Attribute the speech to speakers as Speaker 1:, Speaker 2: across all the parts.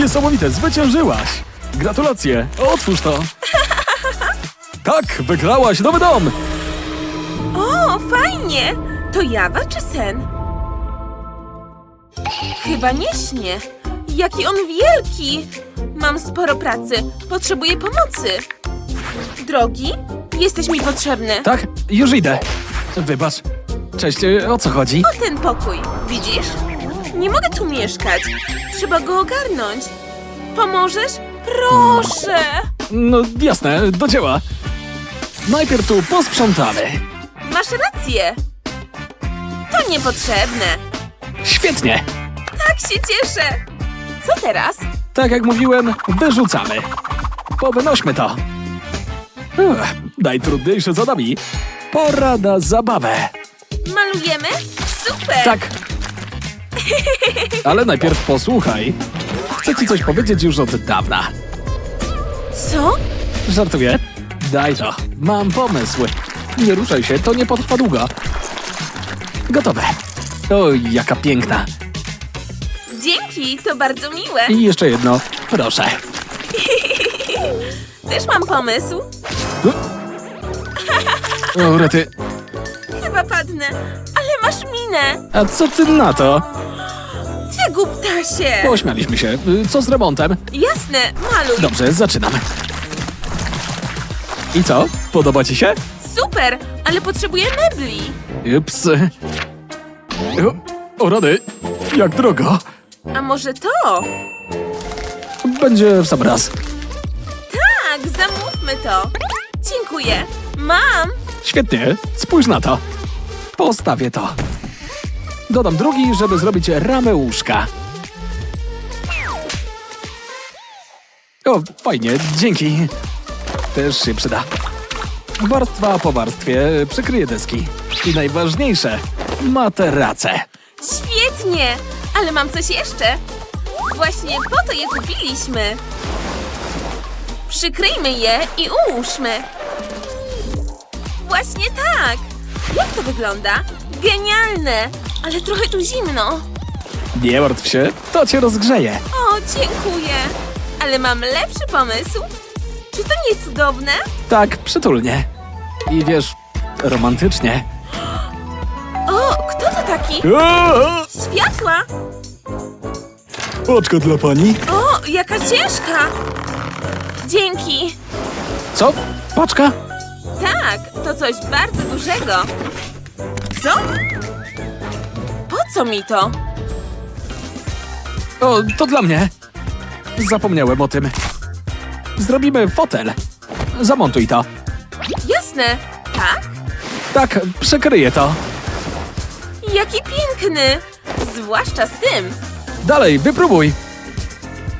Speaker 1: Niesamowite, zwyciężyłaś! Gratulacje, otwórz to! Tak, wygrałaś nowy dom!
Speaker 2: O, fajnie! To jawa czy sen? Chyba nie śnie. Jaki on wielki! Mam sporo pracy. Potrzebuję pomocy. Drogi, jesteś mi potrzebny.
Speaker 1: Tak, już idę. Wybacz. Cześć, o co chodzi?
Speaker 2: O ten pokój, widzisz? Nie mogę tu mieszkać. Trzeba go ogarnąć. Pomożesz? Proszę!
Speaker 1: No jasne, do dzieła. Najpierw tu posprzątamy.
Speaker 2: Masz rację. To niepotrzebne.
Speaker 1: Świetnie.
Speaker 2: Tak się cieszę. Co teraz?
Speaker 1: Tak jak mówiłem, wyrzucamy. Powynośmy to. Uff, najtrudniejsze za nami. Pora na zabawę.
Speaker 2: Malujemy? Super!
Speaker 1: Tak. Ale najpierw posłuchaj. Chcę ci coś powiedzieć już od dawna.
Speaker 2: Co?
Speaker 1: Żartuję. Daj to. Mam pomysł. Nie ruszaj się, to nie potrwa długo. Gotowe. Oj, jaka piękna.
Speaker 2: Dzięki, to bardzo miłe.
Speaker 1: I jeszcze jedno, proszę.
Speaker 2: Też mam pomysł.
Speaker 1: O, rety.
Speaker 2: Chyba padnę, ale masz minę.
Speaker 1: A co ty na to?
Speaker 2: Ty głuptasie.
Speaker 1: Pośmialiśmy się. Y, Co z remontem?
Speaker 2: Jasne, maluj.
Speaker 1: Dobrze, zaczynam. I co? Podoba ci się?
Speaker 2: Super, ale potrzebuję mebli.
Speaker 1: Ups. O, o rady. Jak drogo.
Speaker 2: A może to?
Speaker 1: Będzie w sam raz.
Speaker 2: Tak, zamówmy to. Dziękuję. Mam.
Speaker 1: Świetnie, spójrz na to. Postawię to. Dodam drugi, żeby zrobić ramę łóżka. O, fajnie, dzięki. Też się przyda. Warstwa po warstwie przykryje deski. I najważniejsze, materace.
Speaker 2: Świetnie, ale mam coś jeszcze. Właśnie po to je kupiliśmy. Przykryjmy je i ułóżmy. Właśnie tak. Jak to wygląda? Genialne, ale trochę tu zimno.
Speaker 1: Nie martw się, to cię rozgrzeje.
Speaker 2: O, dziękuję. Ale mam lepszy pomysł. Czy to nie cudowne?
Speaker 1: Tak, przytulnie. I wiesz, romantycznie.
Speaker 2: O, kto to taki? Światła?
Speaker 1: Oczko dla pani.
Speaker 2: O, jaka ciężka. Dzięki.
Speaker 1: Co? Paczka?
Speaker 2: Tak, to coś bardzo dużego. Co? Co mi to?
Speaker 1: O, to dla mnie. Zapomniałem o tym. Zrobimy fotel. Zamontuj to.
Speaker 2: Jasne, tak?
Speaker 1: Tak, przekryję to.
Speaker 2: Jaki piękny! Zwłaszcza z tym.
Speaker 1: Dalej, wypróbuj.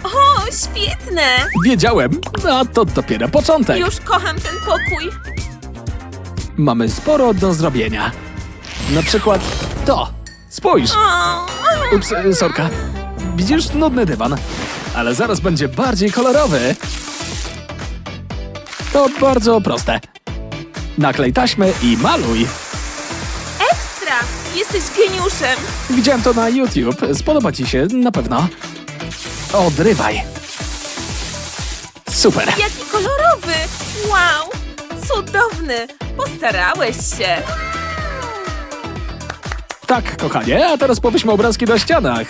Speaker 2: O, świetne!
Speaker 1: Wiedziałem, a to dopiero początek.
Speaker 2: Już kocham ten pokój.
Speaker 1: Mamy sporo do zrobienia. Na przykład to. Spójrz. Ups, sorka. Widzisz nudny dywan, ale zaraz będzie bardziej kolorowy. To bardzo proste. Naklej taśmę i maluj.
Speaker 2: ekstra! Jesteś geniuszem.
Speaker 1: Widziałem to na YouTube. Spodoba ci się, na pewno. Odrywaj. Super.
Speaker 2: Jaki kolorowy! Wow! Cudowny! Postarałeś się.
Speaker 1: Tak, kochanie, a teraz powiśmy obrazki na ścianach.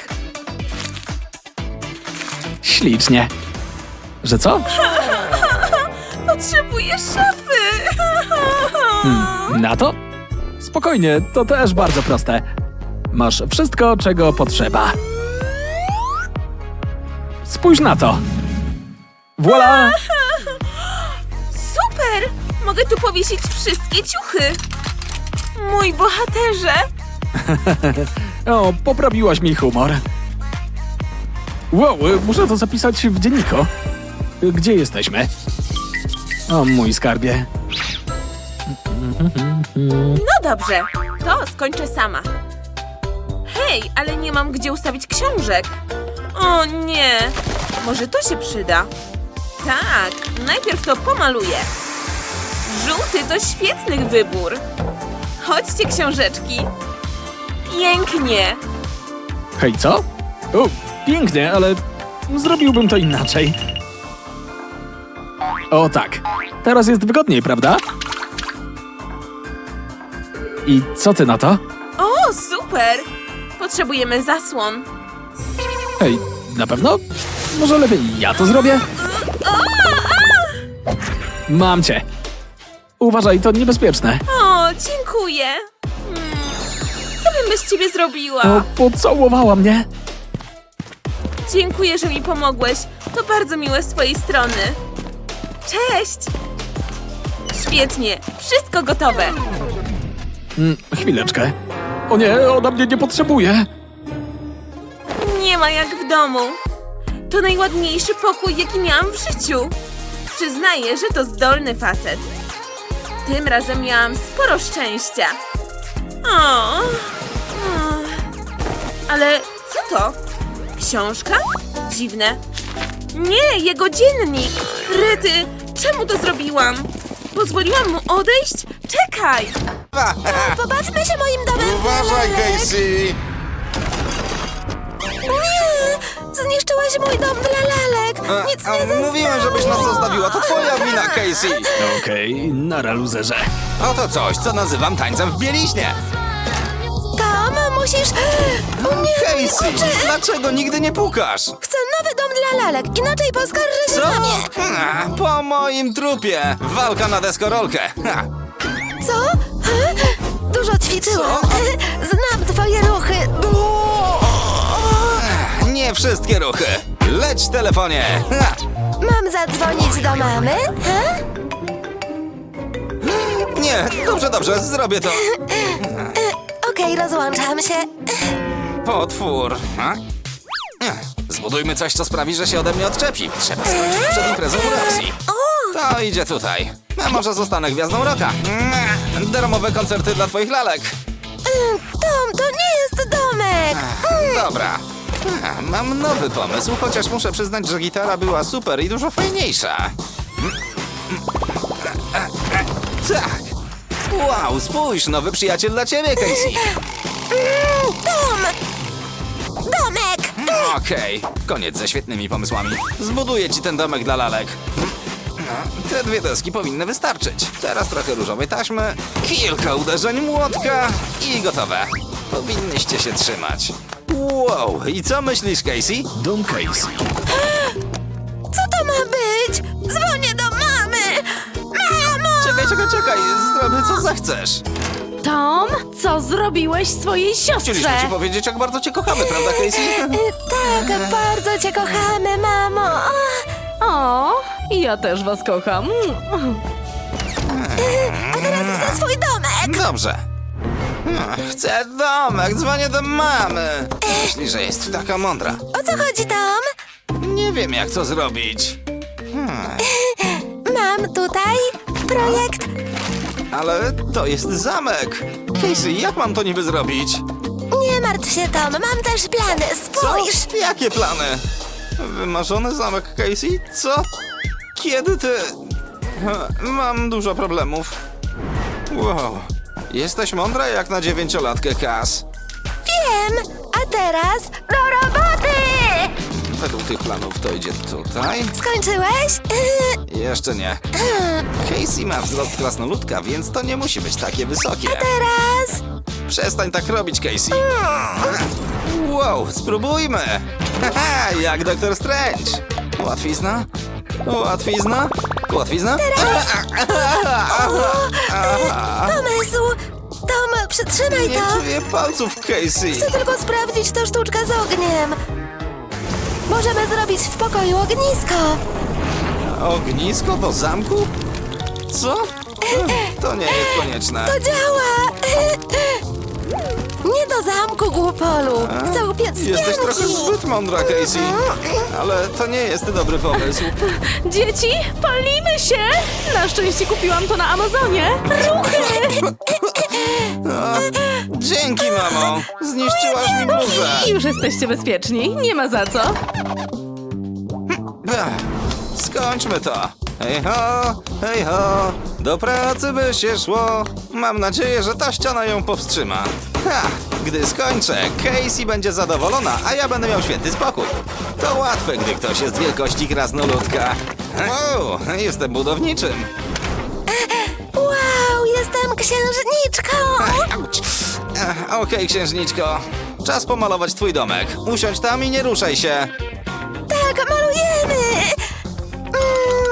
Speaker 1: Ślicznie. Że co?
Speaker 2: Potrzebuję szafy.
Speaker 1: Na to? Spokojnie, to też bardzo proste. Masz wszystko, czego potrzeba. Spójrz na to. Voila!
Speaker 2: Super! Mogę tu powiesić wszystkie ciuchy. Mój bohaterze!
Speaker 1: O, poprawiłaś mi humor. Wow, y, muszę to zapisać w dzienniku. Gdzie jesteśmy? O, mój skarbie.
Speaker 2: No dobrze, to skończę sama. Hej, ale nie mam gdzie ustawić książek. O nie, może to się przyda. Tak, najpierw to pomaluję. Żółty to świetny wybór. Chodźcie, książeczki. Pięknie.
Speaker 1: Hej, co? O, pięknie, ale Zrobiłbym to inaczej. O tak. Teraz jest wygodniej, prawda? I co ty na to?
Speaker 2: O, super! Potrzebujemy zasłon.
Speaker 1: Hej, na pewno? Może lepiej ja to zrobię? Mam cię. Uważaj, to niebezpieczne.
Speaker 2: Co bym bez ciebie zrobiła?
Speaker 1: O, pocałowała mnie.
Speaker 2: Dziękuję, że mi pomogłeś. To bardzo miłe z twojej strony. Cześć! Świetnie, wszystko gotowe.
Speaker 1: Mm, chwileczkę. O nie, ona mnie nie potrzebuje.
Speaker 2: Nie ma jak w domu. To najładniejszy pokój, jaki miałam w życiu. Przyznaję, że to zdolny facet. Tym razem miałam sporo szczęścia. O. Ale co to? Książka? Dziwne. Nie, jego dziennik. Ryty, czemu to zrobiłam? Pozwoliłam mu odejść? Czekaj!
Speaker 3: Pobawmy się moim domem.
Speaker 4: Uważaj, Casey!
Speaker 3: Nie! Zniszczyłaś mój dom dla lalek. Nic
Speaker 4: a
Speaker 3: nie zostało.
Speaker 4: mówiłem, żebyś nas zostawiła. To twoja wina, Casey!
Speaker 1: Okej, nara luzerze.
Speaker 4: Oto coś, co nazywam tańcem w bieliźnie.
Speaker 3: Musisz... O nie,
Speaker 4: Casey,
Speaker 3: oczy.
Speaker 4: dlaczego nigdy nie pukasz?
Speaker 3: Chcę nowy dom dla lalek, inaczej poskarżę się
Speaker 4: Co?
Speaker 3: na mnie.
Speaker 4: Ha, po moim trupie! Walka na deskorolkę! Ha.
Speaker 3: Co? Ha? Dużo ćwiczyłam.
Speaker 4: Co?
Speaker 3: Znam twoje ruchy.
Speaker 4: Nie wszystkie ruchy! Leć telefonie! Ha.
Speaker 3: Mam zadzwonić do mamy? Ha?
Speaker 4: Nie, dobrze, dobrze, zrobię to.
Speaker 3: Okej, rozłączam się.
Speaker 4: Potwór. Ha? Ech, Zbudujmy coś, co sprawi, że się ode mnie odczepi. Trzeba skończyć przed imprezą w Roxy. To idzie tutaj. A może zostanę gwiazdą roka. Ech, Darmowe koncerty dla twoich lalek.
Speaker 3: Mm, Tom, to nie jest domek.
Speaker 4: Ech, Dobra. Mam nowy pomysł, chociaż muszę przyznać, że gitara była super i dużo fajniejsza. Tak. Wow, spójrz, nowy przyjaciel dla ciebie, Casey.
Speaker 3: Mm, Tom! Domek!
Speaker 4: Okej, koniec ze świetnymi pomysłami. Zbuduję ci ten domek dla lalek. No, te dwie deski powinny wystarczyć. Teraz trochę różowej taśmy, kilka uderzeń młotka i gotowe. Powinnyście się trzymać. Wow, i co myślisz, Casey?
Speaker 1: Dom Casey.
Speaker 4: Czekaj, zrobię co zechcesz.
Speaker 5: Tom, co zrobiłeś swojej siostrze?
Speaker 4: Chcieliśmy ci powiedzieć, jak bardzo cię kochamy, prawda, Casey?
Speaker 3: Y, Tak, bardzo cię kochamy, mamo.
Speaker 5: O, ja też was kocham.
Speaker 3: A teraz chcę swój domek.
Speaker 4: Dobrze. Chcę domek, dzwonię do mamy. Myśli, że jest taka mądra.
Speaker 3: O co chodzi, Tom?
Speaker 4: Nie wiem, jak to zrobić.
Speaker 3: Mam tutaj projekt.
Speaker 4: Ale to jest zamek. Casey, jak mam to niby zrobić?
Speaker 3: Nie martw się, Tom, mam też plany.
Speaker 4: Co?
Speaker 3: Spójrz!
Speaker 4: Jakie plany? Wymarzony zamek Casey? Co? Kiedy ty... Mam dużo problemów. Wow. Jesteś mądra jak na dziewięciolatkę, Kas.
Speaker 3: Wiem! A teraz do roboty!
Speaker 4: Według tych planów to idzie tutaj.
Speaker 3: Skończyłeś?
Speaker 4: Jeszcze nie. Casey ma wzrost krasnoludka, więc to nie musi być takie wysokie.
Speaker 3: Teraz...
Speaker 4: Przestań tak robić, Casey. Wow, spróbujmy. Haha, jak Doktor Strange. Łatwizna? Łatwizna? Łatwizna?
Speaker 3: Pomysł! Tom, przytrzymaj
Speaker 4: Nie
Speaker 3: to!
Speaker 4: czuję palców, Casey.
Speaker 3: Chcę tylko sprawdzić to sztuczka z ogniem. Możemy zrobić w pokoju ognisko.
Speaker 4: Ognisko do zamku? Co? To nie jest konieczne.
Speaker 3: To działa! Nie do zamku, głupolu. Chcę upiec
Speaker 4: Jesteś trochę zbyt mądra, Casey. Ale to nie jest dobry pomysł.
Speaker 5: Dzieci, palimy się! Na szczęście kupiłam to na Amazonie. Ruchy!
Speaker 4: Dzięki, mamo. Zniszczyłaś mi bluzę.
Speaker 5: Już jesteście bezpieczni, nie ma za co.
Speaker 4: Ech, Skończmy to. Hej ho, hej ho, do pracy by się szło. Mam nadzieję, że ta ściana ją powstrzyma. Ha, Gdy skończę, Casey będzie zadowolona, a ja będę miał święty spokój. To łatwe, gdy ktoś jest wielkości krasnoludka. Wow, jestem budowniczym.
Speaker 3: Księżniczką!
Speaker 4: Auć. Ech, Okej, księżniczko. Czas pomalować twój domek. Usiądź tam i nie ruszaj się.
Speaker 3: Tak, malujemy! Mm,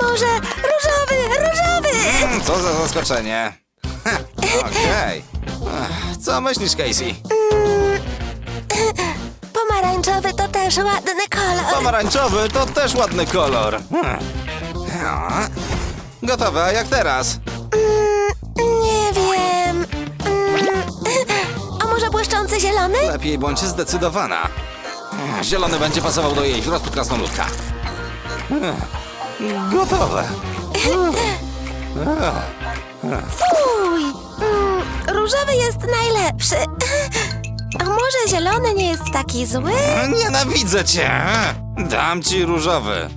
Speaker 3: może różowy, różowy!
Speaker 4: Mm, Co za zaskoczenie. Ha, Okej. Ech, Co myślisz, Casey?
Speaker 3: Pomarańczowy to też ładny kolor.
Speaker 4: Pomarańczowy to też ładny kolor. Hmm. A, Gotowe, a jak teraz?
Speaker 3: Zielony?
Speaker 4: Lepiej bądź zdecydowana. Zielony będzie pasował do jej wzrostu krasnoludka. Gotowe.
Speaker 3: Fuj! Mm, Różowy jest najlepszy. A może zielony nie jest taki zły?
Speaker 4: Nienawidzę cię! Dam ci różowy.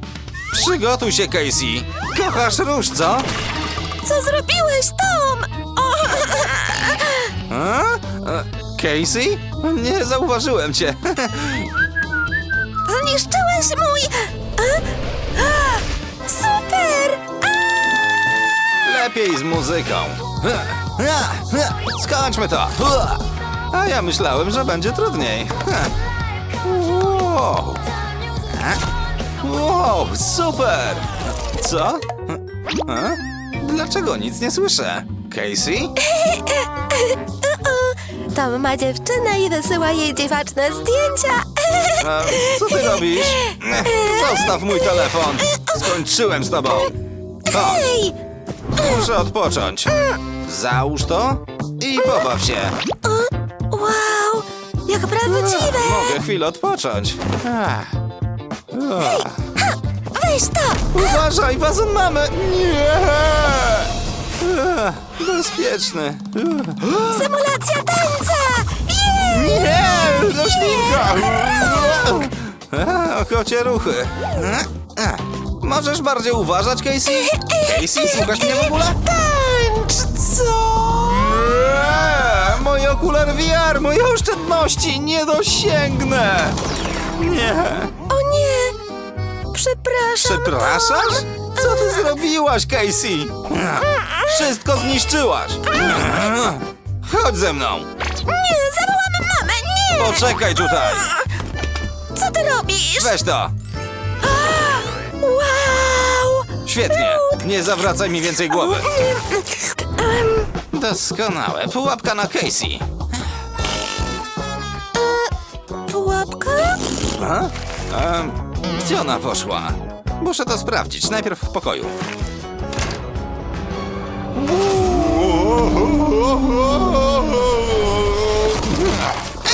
Speaker 4: Przygotuj się, Casey. Kochasz róż, co?
Speaker 3: Co zrobiłeś, Tom? O,
Speaker 4: A? Casey? Nie zauważyłem cię.
Speaker 3: zniszczyłeś mój... A? A, Super!
Speaker 4: Lepiej z muzyką. Skończmy to. A ja myślałem, że będzie trudniej. Wow. Wow, super! Co? A? Dlaczego nic nie słyszę? Casey?
Speaker 3: Tom ma dziewczynę i wysyła jej dziwaczne zdjęcia.
Speaker 4: A, co ty robisz? Zostaw mój telefon. Skończyłem z tobą. Chodź,
Speaker 3: Hej!
Speaker 4: muszę odpocząć. Załóż to i pobaw się.
Speaker 3: Wow! Jak prawdziwe!
Speaker 4: Mogę chwilę odpocząć. Ach. Ach.
Speaker 3: Weź to!
Speaker 4: Uważaj, wazon mamy! Nie! Ach, Bezpieczny.
Speaker 3: Symulacja tańca! Jej!
Speaker 4: Nie! Roślinka! A, Kocie ruchy. Możesz bardziej uważać, Casey? Casey, słuchasz mnie w ogóle?
Speaker 3: Tańcz! Co?
Speaker 4: Moje okulary VR, moje oszczędności, nie dosięgnę! Nie!
Speaker 3: O nie! Przepraszam.
Speaker 4: Przepraszasz? Co ty zrobiłaś, Casey? Wszystko zniszczyłaś! Chodź ze mną!
Speaker 3: Nie, zawołamy mamę! Nie!
Speaker 4: Poczekaj tutaj!
Speaker 3: Co ty robisz?
Speaker 4: Weź to!
Speaker 3: Wow!
Speaker 4: Świetnie! Nie zawracaj mi więcej głowy!
Speaker 3: Em,
Speaker 4: Doskonałe. Pułapka na Casey.
Speaker 3: Pułapka?
Speaker 4: A? Em, gdzie ona poszła? Muszę to sprawdzić. Najpierw w pokoju.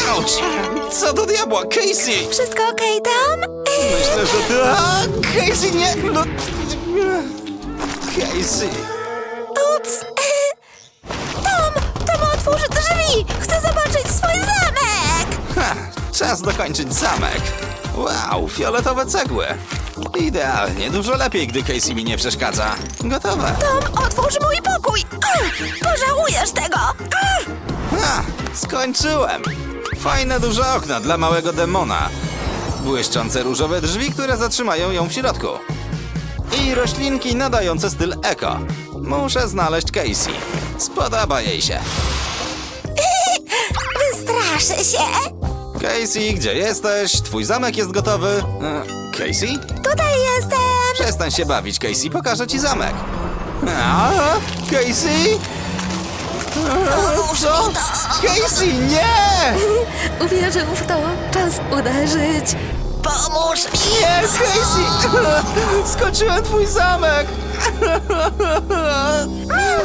Speaker 4: Auć! Co do diabła, Casey!
Speaker 3: Wszystko okej tam?
Speaker 4: Myślę, że. A, Casey, nie! No... Casey...
Speaker 3: Ups! Tom! Tom, otwórz drzwi! Chcę zobaczyć swój zamek!
Speaker 4: Ha, czas dokończyć zamek. Wow, fioletowe cegły. Idealnie, dużo lepiej, gdy Casey mi nie przeszkadza. Gotowe.
Speaker 3: Tom, otwórz mój pokój! Ach, Pożałujesz tego! Ach!
Speaker 4: Ha, skończyłem. Fajne duże okna dla małego demona. Błyszczące różowe drzwi, które zatrzymają ją w środku. I roślinki nadające styl eko. Muszę znaleźć Casey. Spodoba jej się.
Speaker 3: Wystraszy się!
Speaker 4: Casey, gdzie jesteś? Twój zamek jest gotowy. E, Casey?
Speaker 3: Tutaj jestem!
Speaker 4: Przestań się bawić, Casey, pokażę ci zamek. A, Casey? A, Co? Casey, nie!
Speaker 3: Uwierzył w to. Czas uderzyć. Pomóż mi!
Speaker 4: Nie, Casey! Skończyłem twój zamek!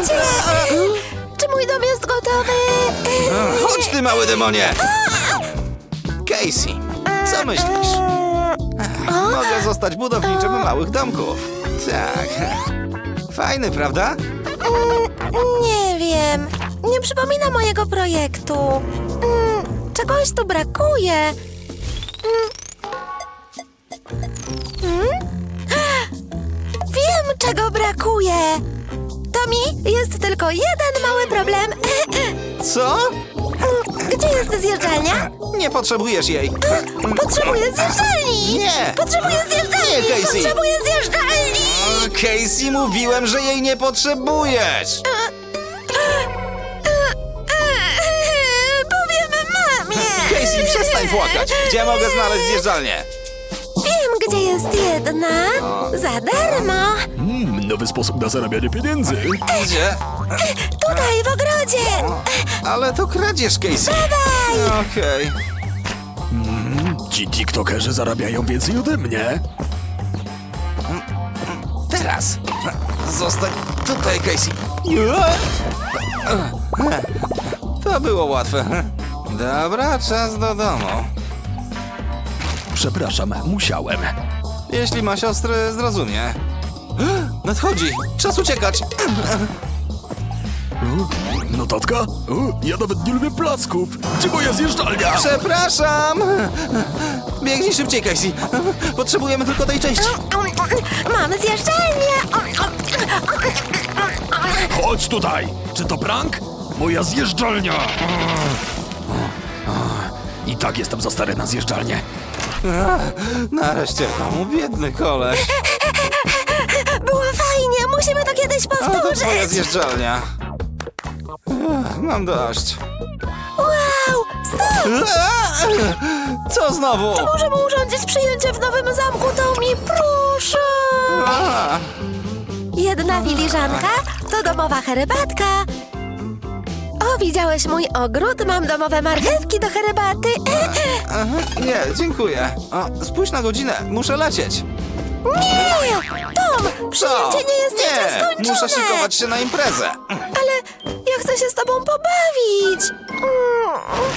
Speaker 3: Cię! Czy mój dom jest gotowy?
Speaker 4: Chodź ty, mały demonie! Casey, co myślisz? Mogę zostać budowniczym małych domków. Tak. Fajny, prawda?
Speaker 3: Mm, Nie wiem. Nie przypomina mojego projektu. Mm, Czegoś tu brakuje. Mm. Mm? Wiem, czego brakuje. Tomi, jest tylko jeden mały problem.
Speaker 4: Co?
Speaker 3: Zjeżdżalnia?
Speaker 4: Nie potrzebujesz jej.
Speaker 3: Potrzebuję zjeżdżalni!
Speaker 4: Nie!
Speaker 3: Potrzebuję zjeżdżalni!
Speaker 4: Nie, Casey!
Speaker 3: Potrzebuję zjeżdżalni!
Speaker 4: Casey, mówiłem, że jej nie potrzebujesz.
Speaker 3: Powiem mamie!
Speaker 4: Casey, przestań płakać. Gdzie mogę znaleźć zjeżdżalnię?
Speaker 3: Wiem, gdzie jest jedna. Za darmo.
Speaker 1: Mm, nowy sposób na zarabianie pieniędzy.
Speaker 4: Gdzie?
Speaker 3: Tutaj, w ogrodzie.
Speaker 4: Ale to kradzież, Casey.
Speaker 3: Dawaj!
Speaker 4: Okej.
Speaker 1: Ci tiktokerzy zarabiają więcej ode mnie.
Speaker 4: Teraz. Zostań tutaj, Casey. To było łatwe. Dobra, czas do domu.
Speaker 1: Przepraszam, musiałem.
Speaker 4: Jeśli ma siostry, zrozumie. Nadchodzi! Czas uciekać!
Speaker 1: Notatka? Ja nawet nie lubię placków. Gdzie moja zjeżdżalnia?
Speaker 4: Przepraszam! Biegnij szybciej, Casey! Potrzebujemy tylko tej części.
Speaker 3: Mamy zjeżdżalnię.
Speaker 1: Chodź tutaj! Czy to prank? Moja zjeżdżalnia! I tak jestem za stary na zjeżdżalnię.
Speaker 4: Nareszcie w domu, biedny koleś.
Speaker 3: Było fajnie. Musimy to kiedyś
Speaker 4: A to twoja
Speaker 3: powtórzyć.
Speaker 4: zjeżdżalnia. Ech, Mam dość.
Speaker 3: Wow! Stop!
Speaker 4: Co znowu?
Speaker 3: Możemy urządzić przyjęcie w nowym zamku, Tommy. Proszę.
Speaker 4: A,
Speaker 3: Jedna filiżanka to domowa herbatka. O, widziałeś mój ogród? Mam domowe marchewki do herbaty.
Speaker 4: aha, nie, dziękuję. O, spójrz na godzinę, muszę lecieć.
Speaker 3: Nie! Tom, przyjęcie nie jest jeszcze
Speaker 4: Nie,
Speaker 3: skończone.
Speaker 4: muszę szykować się na imprezę.
Speaker 3: Ale ja chcę się z tobą pobawić. Mm.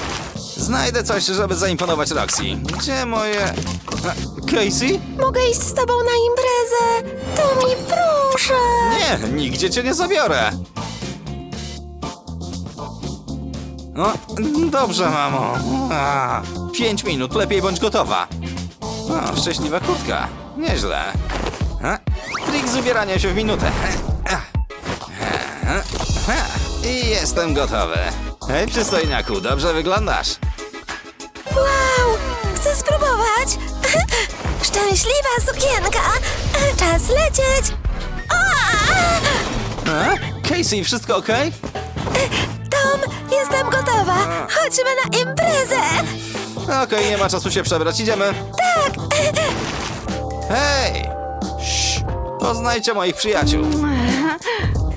Speaker 4: Znajdę coś, żeby zaimponować Roxy. Gdzie moje... A, Casey?
Speaker 3: Mogę iść z tobą na imprezę? Tommy, proszę.
Speaker 4: Nie, nigdzie cię nie zabiorę. No, dobrze, mamo. A, pięć minut, lepiej bądź gotowa. O, szczęśliwa kurtka. Nieźle. A, trik z ubieraniem się w minutę. I jestem gotowy. Hej, przystojniaku, dobrze wyglądasz.
Speaker 3: Wow, chcę spróbować. Szczęśliwa sukienka. Czas lecieć. O!
Speaker 4: A? Casey, wszystko okej?
Speaker 3: Tom, jestem gotowa. Chodźmy na imprezę.
Speaker 4: Okej, nie ma czasu się przebrać, idziemy.
Speaker 3: Tak.
Speaker 4: Hej! Sz, poznajcie moich przyjaciół.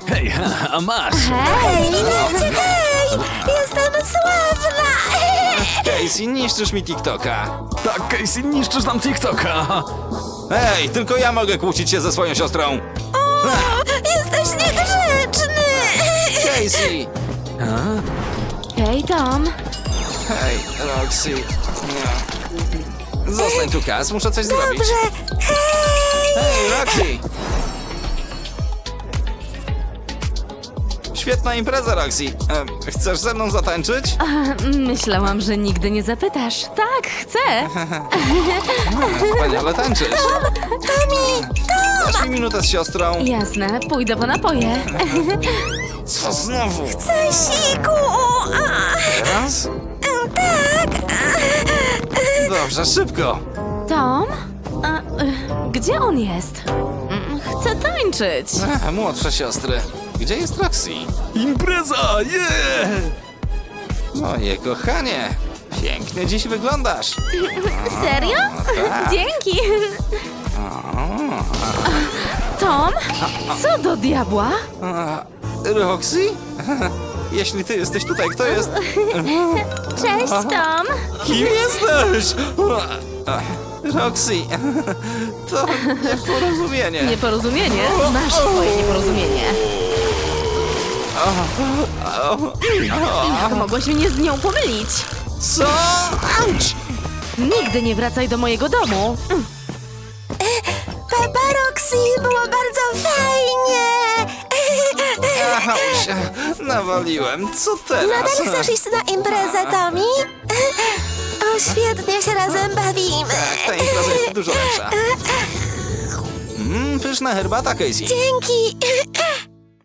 Speaker 1: Hej, a masz!
Speaker 3: Hej, witajcie, hej. Jestem sławna.
Speaker 4: Casey, niszczysz mi TikToka.
Speaker 1: Tak, Casey, niszczysz nam TikToka!
Speaker 4: Hej, tylko ja mogę kłócić się ze swoją siostrą.
Speaker 3: O, jesteś niegrzeczny.
Speaker 4: Casey!
Speaker 5: Hej, Tom.
Speaker 4: Hej, Roxy. Zostań tu, Kas, muszę coś zrobić.
Speaker 3: Dobrze. Hej.
Speaker 4: Roxy! Świetna impreza, Roxy. Chcesz ze mną zatańczyć?
Speaker 5: Myślałam, że nigdy nie zapytasz. Tak, chcę.
Speaker 4: Wspaniale tańczysz.
Speaker 3: Tommy,
Speaker 4: Dasz mi minutę z siostrą.
Speaker 5: Jasne, pójdę po napoje.
Speaker 4: Co znowu?
Speaker 3: Cesiku. A,
Speaker 4: Teraz?
Speaker 3: Tak.
Speaker 4: Dobrze, szybko.
Speaker 5: Tom? A, y, gdzie on jest? Mm, Chcę tańczyć.
Speaker 4: Ech, młodsze siostry. Gdzie jest Roxy?
Speaker 1: Impreza! Yeah!
Speaker 4: Moje kochanie. Pięknie dziś wyglądasz.
Speaker 5: Serio?
Speaker 4: tak.
Speaker 5: Dzięki. Tom? Co do diabła?
Speaker 4: A, Roxy? Jeśli ty jesteś tutaj, kto jest?
Speaker 5: Cześć, Tom.
Speaker 4: Kim jesteś? Roxy, to nieporozumienie.
Speaker 5: Nieporozumienie? Masz swoje nieporozumienie. Jak mogłeś mnie z nią pomylić?
Speaker 4: Co? Auć!
Speaker 5: Nigdy nie wracaj do mojego domu.
Speaker 3: Papa Roxy, było bardzo fajnie.
Speaker 4: Auć! Nawaliłem. Co teraz?
Speaker 3: Nadal chcesz iść na imprezę, Tommy? Świetnie się razem bawimy.
Speaker 4: Tak, ta impreza jest dużo lepsza. Mmm, pyszna herbata, Casey.
Speaker 3: Dzięki.